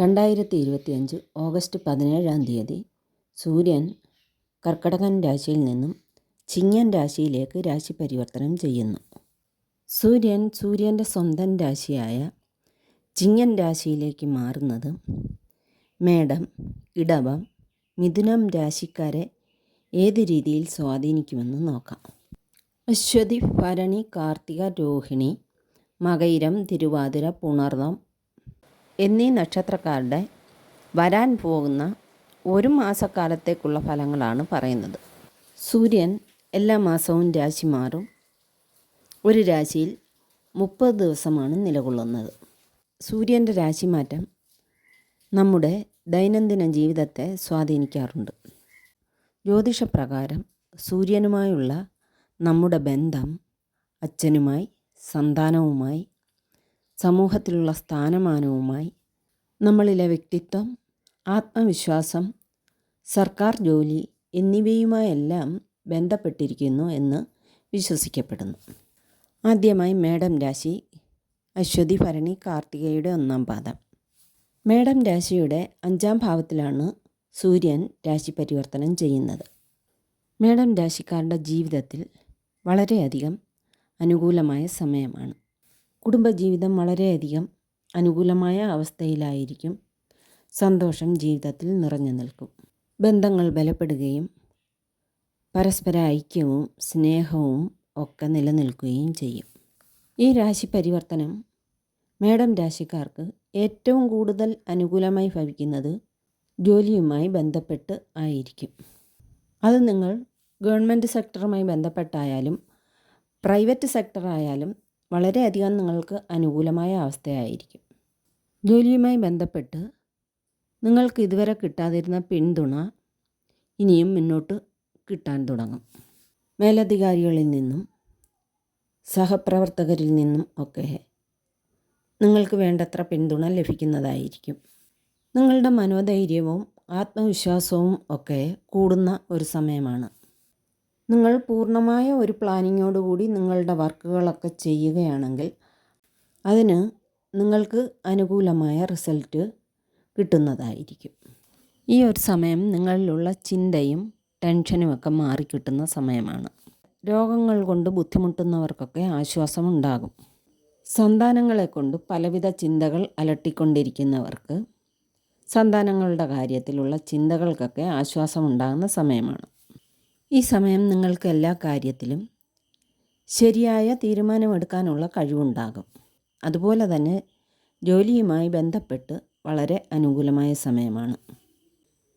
രണ്ടായിരത്തി ഇരുപത്തിയഞ്ച് ഓഗസ്റ്റ് പതിനേഴാം തീയതി സൂര്യൻ കർക്കടകൻ രാശിയിൽ നിന്നും ചിങ്ങൻ രാശിയിലേക്ക് രാശി പരിവർത്തനം ചെയ്യുന്നു. സൂര്യൻ സൂര്യന്റെ സ്വന്തം രാശിയായ ചിങ്ങൻ രാശിയിലേക്ക് മാറുന്നത് മേടം ഇടവം മിഥുനം രാശിക്കാരെ ഏത് രീതിയിൽ സ്വാധീനിക്കുമെന്ന് നോക്കാം. അശ്വതി ഭരണി കാർത്തിക രോഹിണി മകയിരം തിരുവാതിര പുണർന്നം എന്നീ നക്ഷത്രക്കാരുടെ വരാൻ പോകുന്ന ഒരു മാസക്കാലത്തേക്കുള്ള ഫലങ്ങളാണ് പറയുന്നത്. സൂര്യൻ എല്ലാ മാസവും രാശി മാറും. ഒരു രാശിയിൽ മുപ്പത് ദിവസമാണ് നിലകൊള്ളുന്നത്. സൂര്യന്റെ രാശിമാറ്റം നമ്മുടെ ദൈനംദിന ജീവിതത്തെ സ്വാധീനിക്കാറുണ്ട്. ജ്യോതിഷപ്രകാരം സൂര്യനുമായുള്ള നമ്മുടെ ബന്ധം അച്ഛനുമായി സന്താനവുമായി സമൂഹത്തിലുള്ള സ്ഥാനമാനവുമായി നമ്മളിലെ വ്യക്തിത്വം ആത്മവിശ്വാസം സർക്കാർ ജോലി എന്നിവയുമായെല്ലാം ബന്ധപ്പെട്ടിരിക്കുന്നു എന്ന് വിശ്വസിക്കപ്പെടുന്നു. ആദ്യമായി മേഡം രാശി അശ്വതി ഭരണി കാർത്തികയുടെ ഒന്നാം പാദം. മേഡം രാശിയുടെ അഞ്ചാം ഭാവത്തിലാണ് സൂര്യൻ രാശി പരിവർത്തനം ചെയ്യുന്നത്. മേഡം രാശിക്കാരുടെ ജീവിതത്തിൽ വളരെയധികം അനുകൂലമായ സമയമാണ്. കുടുംബജീവിതം വളരെയധികം അനുകൂലമായ അവസ്ഥയിലായിരിക്കും. സന്തോഷം ജീവിതത്തിൽ നിറഞ്ഞു നിൽക്കും. ബന്ധങ്ങൾ ബലപ്പെടുകയും പരസ്പര ഐക്യവും സ്നേഹവും ഒക്കെ നിലനിൽക്കുകയും ചെയ്യും. ഈ രാശി പരിവർത്തനം മേടം രാശിക്കാർക്ക് ഏറ്റവും കൂടുതൽ അനുകൂലമായി ഭവിക്കുന്നത് ജോലിയുമായി ബന്ധപ്പെട്ട് ആയിരിക്കും. അത് നിങ്ങൾ ഗവൺമെന്റ് സെക്ടറുമായി ബന്ധപ്പെട്ടായാലും പ്രൈവറ്റ് സെക്ടറായാലും വളരെയധികം നിങ്ങൾക്ക് അനുകൂലമായ അവസ്ഥയായിരിക്കും. ജോലിയുമായി ബന്ധപ്പെട്ട് നിങ്ങൾക്ക് ഇതുവരെ കിട്ടാതിരുന്ന പിന്തുണ ഇനിയും മുന്നോട്ട് കിട്ടാൻ തുടങ്ങും. മേലധികാരികളിൽ നിന്നും സഹപ്രവർത്തകരിൽ നിന്നും ഒക്കെ നിങ്ങൾക്ക് വേണ്ടത്ര പിന്തുണ ലഭിക്കുന്നതായിരിക്കും. നിങ്ങളുടെ മനോധൈര്യവും ആത്മവിശ്വാസവും ഒക്കെ കൂടുന്ന ഒരു സമയമാണ്. നിങ്ങൾ പൂർണമായ ഒരു പ്ലാനിങ്ങോടുകൂടി നിങ്ങളുടെ വർക്കുകളൊക്കെ ചെയ്യുകയാണെങ്കിൽ അതിന് നിങ്ങൾക്ക് അനുകൂലമായ റിസൾട്ട് കിട്ടുന്നതായിരിക്കും. ഈ ഒരു സമയം നിങ്ങളിലുള്ള ചിന്തയും ടെൻഷനുമൊക്കെ മാറിക്കിട്ടുന്ന സമയമാണ്. രോഗങ്ങൾ കൊണ്ട് ബുദ്ധിമുട്ടുന്നവർക്കൊക്കെ ആശ്വാസമുണ്ടാകും. സന്താനങ്ങളെ കൊണ്ട് പലവിധ ചിന്തകൾ അലട്ടിക്കൊണ്ടിരിക്കുന്നവർക്ക് സന്താനങ്ങളുടെ കാര്യത്തിലുള്ള ചിന്തകൾക്കൊക്കെ ആശ്വാസമുണ്ടാകുന്ന സമയമാണ്. ഈ സമയം നിങ്ങൾക്ക് എല്ലാ കാര്യത്തിലും ശരിയായ തീരുമാനമെടുക്കാനുള്ള കഴിവുണ്ടാകും. അതുപോലെ തന്നെ ജോലിയുമായി ബന്ധപ്പെട്ട് വളരെ അനുകൂലമായ സമയമാണ്.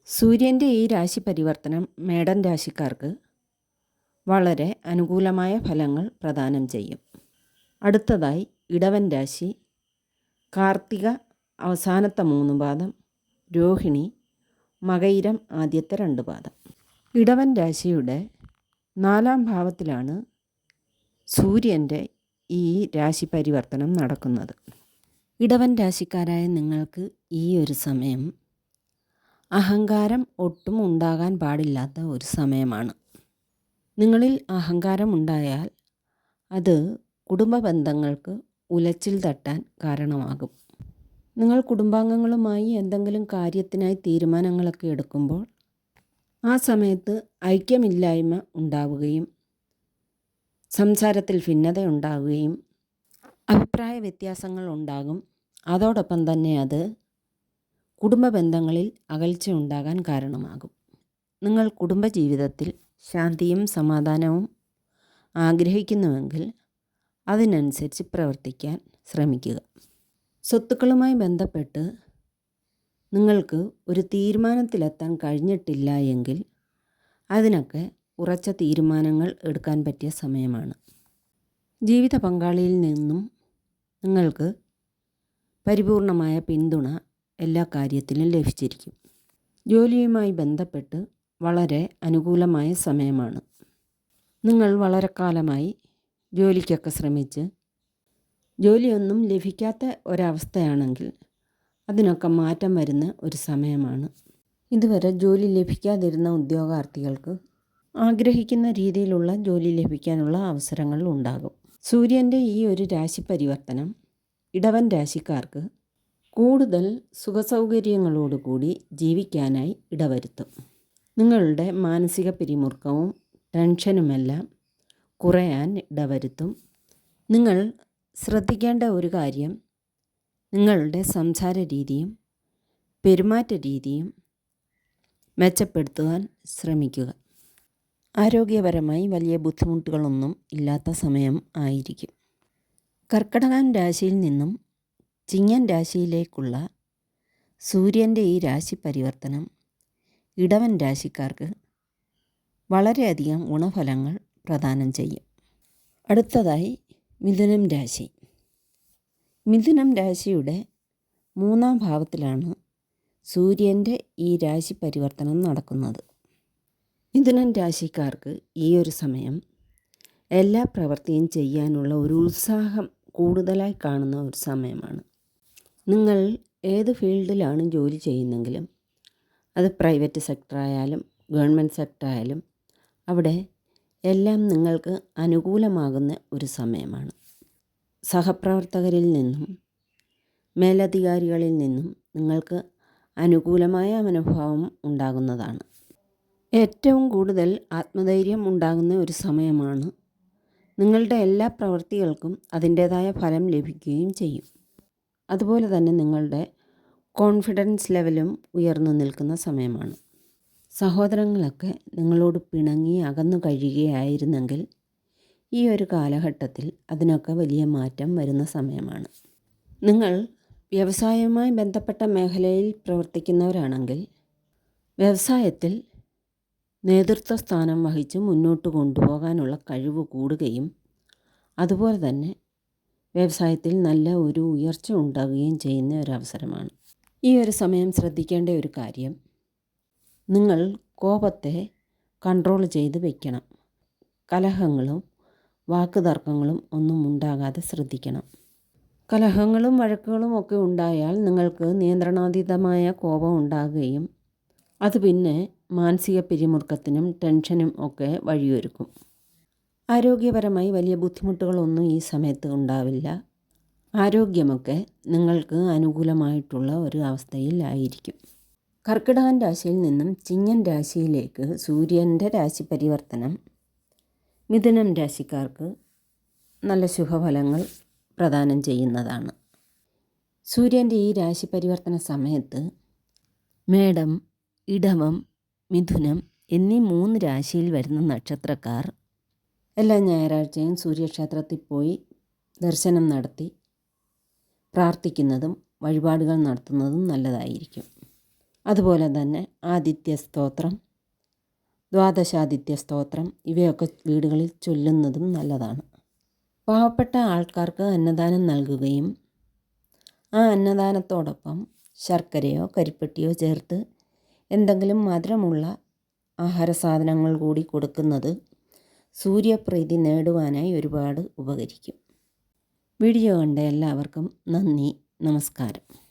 സൂര്യന്റെ ഈ രാശി പരിവർത്തനം മേടൻ രാശിക്കാർക്ക് വളരെ അനുകൂലമായ ഫലങ്ങൾ പ്രദാനം ചെയ്യും. അടുത്തതായി ഇടവൻ രാശി കാർത്തിക അവസാനത്തെ മൂന്ന് പാദം രോഹിണി മകയിരം ആദ്യത്തെ രണ്ട് പാദം. ഇടവൻ രാശിയുടെ നാലാം ഭാവത്തിലാണ് സൂര്യന്റെ ഈ രാശി പരിവർത്തനം നടക്കുന്നത്. ഇടവൻ രാശിക്കാരായ നിങ്ങൾക്ക് ഈ ഒരു സമയം അഹങ്കാരം ഒട്ടും ഉണ്ടാകാൻ പാടില്ലാത്ത ഒരു സമയമാണ്. നിങ്ങളിൽ അഹങ്കാരം ഉണ്ടായാൽ അത് കുടുംബ ബന്ധങ്ങൾക്ക് ഉലച്ചിൽ തട്ടാൻ കാരണമാകും. നിങ്ങൾ കുടുംബാംഗങ്ങളുമായി എന്തെങ്കിലും കാര്യത്തിനായി തീരുമാനങ്ങളൊക്കെ എടുക്കുമ്പോൾ ആ സമയത്ത് ഐക്യമില്ലായ്മ ഉണ്ടാവുകയും സംസാരത്തിൽ ഭിന്നത ഉണ്ടാവുകയും അഭിപ്രായ വ്യത്യാസങ്ങൾ ഉണ്ടാകും. അതോടൊപ്പം തന്നെ അത് കുടുംബ ബന്ധങ്ങളിൽ അകൽച്ച ഉണ്ടാകാൻ കാരണമാകും. നിങ്ങൾ കുടുംബജീവിതത്തിൽ ശാന്തിയും സമാധാനവും ആഗ്രഹിക്കുന്നുവെങ്കിൽ അതിനനുസരിച്ച് പ്രവർത്തിക്കാൻ ശ്രമിക്കുക. സ്വത്തുക്കളുമായി ബന്ധപ്പെട്ട് നിങ്ങൾക്ക് ഒരു തീരുമാനത്തിലെത്താൻ കഴിഞ്ഞിട്ടില്ല എങ്കിൽ അതിനൊക്കെ ഉറച്ച തീരുമാനങ്ങൾ എടുക്കാൻ പറ്റിയ സമയമാണ്. ജീവിത പങ്കാളിയിൽ നിന്നും നിങ്ങൾക്ക് പരിപൂർണമായ പിന്തുണ എല്ലാ കാര്യത്തിലും ലഭിച്ചിരിക്കും. ജോലിയുമായി ബന്ധപ്പെട്ട് വളരെ അനുകൂലമായ സമയമാണ്. നിങ്ങൾ വളരെ കാലമായി ജോലിക്കൊക്കെ ശ്രമിച്ച് ജോലിയൊന്നും ലഭിക്കാത്ത ഒരവസ്ഥയാണെങ്കിൽ അതിനൊക്കെ മാറ്റം വരുന്ന ഒരു സമയമാണ്. ഇതുവരെ ജോലി ലഭിക്കാതിരുന്ന ഉദ്യോഗാർത്ഥികൾക്ക് ആഗ്രഹിക്കുന്ന രീതിയിലുള്ള ജോലി ലഭിക്കാനുള്ള അവസരങ്ങൾ ഉണ്ടാകും. സൂര്യന്റെ ഈ ഒരു രാശി പരിവർത്തനം ഇടവൻ രാശിക്കാർക്ക് കൂടുതൽ സുഖസൗകര്യങ്ങളോടുകൂടി ജീവിക്കാനായി ഇടവരുത്തും. നിങ്ങളുടെ മാനസിക പിരിമുറുക്കവും ടെൻഷനുമെല്ലാം കുറയാൻ ഇടവരുത്തും. നിങ്ങൾ ശ്രദ്ധിക്കേണ്ട ഒരു കാര്യം നിങ്ങളുടെ സംസാര രീതിയും പെരുമാറ്റ രീതിയും മെച്ചപ്പെടുത്തുവാൻ ശ്രമിക്കുക. ആരോഗ്യപരമായി വലിയ ബുദ്ധിമുട്ടുകളൊന്നും ഇല്ലാത്ത സമയം ആയിരിക്കും. കർക്കടകൻ രാശിയിൽ നിന്നും ചിങ്ങൻ രാശിയിലേക്കുള്ള സൂര്യന്റെ ഈ രാശി പരിവർത്തനം ഇടവൻ രാശിക്കാർക്ക് വളരെയധികം ഗുണഫലങ്ങൾ പ്രദാനം ചെയ്യും. അടുത്തതായി മിഥുനം രാശി. മിഥുനം രാശിയുടെ മൂന്നാം ഭാവത്തിലാണ് സൂര്യന്റെ ഈ രാശി പരിവർത്തനം നടക്കുന്നത്. മിഥുനം രാശിക്കാർക്ക് ഈ ഒരു സമയം എല്ലാ പ്രവൃത്തിയും ചെയ്യാനുള്ള ഒരു ഉത്സാഹം കൂടുതലായി കാണുന്ന ഒരു സമയമാണ്. നിങ്ങൾ ഏത് ഫീൽഡിലാണ് ജോലി ചെയ്യുന്നെങ്കിലും അത് പ്രൈവറ്റ് സെക്ടറായാലും ഗവൺമെന്റ് സെക്ടറായാലും അവിടെ എല്ലാം നിങ്ങൾക്ക് അനുകൂലമാകുന്ന ഒരു സമയമാണ്. സഹപ്രവർത്തകരിൽ നിന്നും മേലധികാരികളിൽ നിന്നും നിങ്ങൾക്ക് അനുകൂലമായ മനോഭാവം ഉണ്ടാകുന്നതാണ്. ഏറ്റവും കൂടുതൽ ആത്മധൈര്യം ഉണ്ടാകുന്ന ഒരു സമയമാണ്. നിങ്ങളുടെ എല്ലാ പ്രവൃത്തികൾക്കും അതിന്റേതായ ഫലം ലഭിക്കുകയും ചെയ്യും. അതുപോലെ തന്നെ നിങ്ങളുടെ കോൺഫിഡൻസ് ലെവലും ഉയർന്നു നിൽക്കുന്ന സമയമാണ്. സഹോദരങ്ങളൊക്കെ നിങ്ങളോട് പിണങ്ങി അകന്നു കഴിയുകയായിരുന്നെങ്കിൽ ഈ ഒരു കാലഘട്ടത്തിൽ അതിനൊക്കെ വലിയ മാറ്റം വരുന്ന സമയമാണ്. നിങ്ങൾ വ്യവസായവുമായി ബന്ധപ്പെട്ട മേഖലയിൽ പ്രവർത്തിക്കുന്നവരാണെങ്കിൽ വ്യവസായത്തിൽ നേതൃത്വ സ്ഥാനം വഹിച്ച് മുന്നോട്ട് കൊണ്ടുപോകാനുള്ള കഴിവ് കൂടുകയും അതുപോലെ തന്നെ വ്യവസായത്തിൽ നല്ല ഒരു ഉയർച്ച ഉണ്ടാകുകയും ചെയ്യുന്ന ഒരവസരമാണ് ഈ ഒരു സമയം ശ്രദ്ധിക്കേണ്ട ഒരു കാര്യം നിങ്ങൾ കോപത്തെ കൺട്രോൾ ചെയ്ത് വയ്ക്കണം കലഹങ്ങളും വാക്കുതർക്കങ്ങളും ഒന്നും ഉണ്ടാകാതെ ശ്രദ്ധിക്കണം. കലഹങ്ങളും വഴക്കുകളും ഒക്കെ ഉണ്ടായാൽ നിങ്ങൾക്ക് നിയന്ത്രണാതീതമായ കോപം ഉണ്ടാകുകയും അത് പിന്നെ മാനസിക പിരിമുറുക്കത്തിനും ടെൻഷനും ഒക്കെ വഴിയൊരുക്കും. ആരോഗ്യപരമായി വലിയ ബുദ്ധിമുട്ടുകളൊന്നും ഈ സമയത്ത് ഉണ്ടാവില്ല. ആരോഗ്യമൊക്കെ നിങ്ങൾക്ക് അനുകൂലമായിട്ടുള്ള ഒരു അവസ്ഥയിലായിരിക്കും. കർക്കിടകൻ രാശിയിൽ നിന്നും ചിങ്ങൻ രാശിയിലേക്ക് സൂര്യന്റെ രാശി പരിവർത്തനം മിഥുനം രാശിക്കാർക്ക് നല്ല ശുഭഫലങ്ങൾ പ്രദാനം ചെയ്യുന്നതാണ്. സൂര്യന്റെ ഈ രാശി പരിവർത്തന സമയത്ത് മേടം ഇടവം മിഥുനം എന്നീ മൂന്ന് രാശിയിൽ വരുന്ന നക്ഷത്രക്കാർ എല്ലാ ഞായറാഴ്ചയും സൂര്യക്ഷേത്രത്തിൽ പോയി ദർശനം നടത്തി പ്രാർത്ഥിക്കുന്നതും വഴിപാടുകൾ നടത്തുന്നതും നല്ലതായിരിക്കും. അതുപോലെ തന്നെ ആദിത്യ സ്തോത്രം ദ്വാദശാദിത്യ സ്തോത്രം ഇവയൊക്കെ വീടുകളിൽ ചൊല്ലുന്നതും നല്ലതാണ്. പാവപ്പെട്ട ആൾക്കാർക്ക് അന്നദാനം നൽകുകയും ആ അന്നദാനത്തോടൊപ്പം ശർക്കരയോ കരിപ്പെട്ടിയോ ചേർത്ത് എന്തെങ്കിലും മധുരമുള്ള ആഹാര സാധനങ്ങൾ കൂടി കൊടുക്കുന്നത് സൂര്യപ്രീതി നേടുവാനായി ഒരുപാട് ഉപകരിക്കും. വീഡിയോ കണ്ട എല്ലാവർക്കും നന്ദി. നമസ്കാരം.